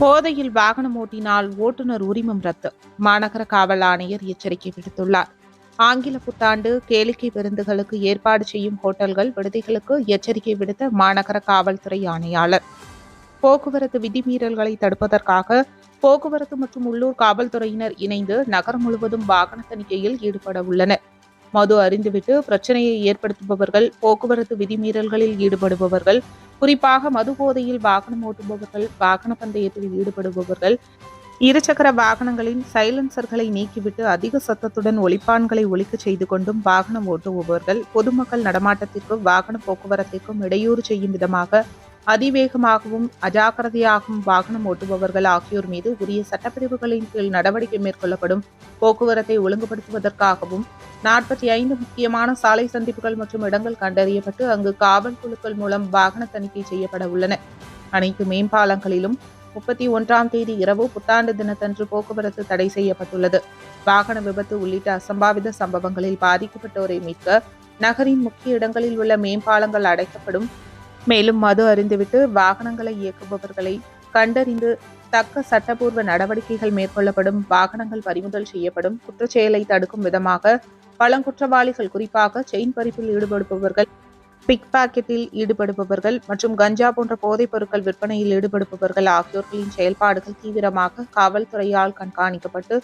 போதையில் வாகனம் ஓட்டினால் ஓட்டுநர் உரிமம் ரத்து. மாநகர காவல் ஆணையர் எச்சரிக்கை விடுத்துள்ளார். ஆங்கில புத்தாண்டு கேளிக்கை விருந்துகளுக்கு ஏற்பாடு செய்யும் ஹோட்டல்கள் விடுதிகளுக்கு எச்சரிக்கை விடுத்த மாநகர காவல்துறை ஆணையாளர். போக்குவரத்து விதிமீறல்களை தடுப்பதற்காக போக்குவரத்து மற்றும் உள்ளூர் காவல்துறையினர் இணைந்து நகரம் முழுவதும் வாகன தணிக்கையில் ஈடுபட உள்ளனர். மது அறிந்துவிட்டு பிரச்சனையை ஏற்படுத்துபவர்கள் போக்குவரத்து விதிமீறல்களில் ஈடுபடுபவர்கள் குறிப்பாக மது போதையில் வாகனம் ஓட்டுபவர்கள் வாகன பந்தயத்தில் ஈடுபடுபவர்கள் இருசக்கர வாகனங்களின் சைலன்சர்களை நீக்கிவிட்டு அதிக சத்தத்துடன் ஒலிப்பான்களை ஒழிக்க செய்து கொண்டும் வாகனம் ஓட்டுபவர்கள் பொதுமக்கள் நடமாட்டத்திற்கும் வாகன போக்குவரத்திற்கும் இடையூறு செய்யும் விதமாக அதிவேகமாகவும் அஜாக்கிரதையாகவும் வாகனம் ஓட்டுபவர்கள் ஆகியோர் மீது உரிய சட்டப்பிரிவுகளின் கீழ் நடவடிக்கை மேற்கொள்ளப்படும். போக்குவரத்தை ஒழுங்குபடுத்துவதற்காகவும் நாற்பத்தி ஐந்து முக்கியமான சாலை சந்திப்புகள் மற்றும் இடங்கள் கண்டறியப்பட்டு அங்கு காவல் குழுக்கள் மூலம் வாகன தணிக்கை செய்யப்பட உள்ளன. அனைத்து மேம்பாலங்களிலும் முப்பத்தி ஒன்றாம் தேதி இரவு புத்தாண்டு தினத்தன்று போக்குவரத்து தடை செய்யப்பட்டுள்ளது. வாகன விபத்து உள்ளிட்ட அசம்பாவித சம்பவங்களில் பாதிக்கப்பட்டோரை மீட்க நகரின் முக்கிய இடங்களில் உள்ள மேம்பாலங்கள் அடைக்கப்படும். மேலும் மது அறிந்துவிட்டு வாகனங்களை இயக்குபவர்களை கண்டறிந்து தக்க சட்டப்பூர்வ நடவடிக்கைகள் மேற்கொள்ளப்படும் வாகனங்கள் பறிமுதல் செய்யப்படும் குற்றச்செயலை தடுக்கும் விதமாக பழங்குற்றவாளிகள் குறிப்பாக செயின் பறிப்பில் ஈடுபடுபவர்கள் பிக் பாக்கெட்டில் ஈடுபடுபவர்கள் மற்றும் கஞ்சா போன்ற போதைப் பொருட்கள் விற்பனையில் ஈடுபடுபவர்கள் ஆகியோர்களின் செயல்பாடுகள் தீவிரமாக காவல்துறையால் கண்காணிக்கப்பட்டு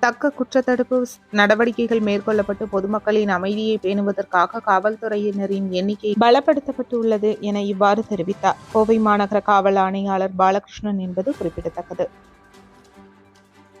தக்க குற்றத்தடுப்பு நடவடிக்கைகள் மேற்கொள்ளப்பட்டு பொதுமக்களின் அமைதியை பேணுவதற்காக காவல்துறையினரின் எண்ணிக்கை பலப்படுத்தப்பட்டுள்ளது என இவ்வாறு தெரிவித்தார். கோவை மாநகர காவல் ஆணையாளர் பாலகிருஷ்ணன் என்பது குறிப்பிடத்தக்கது.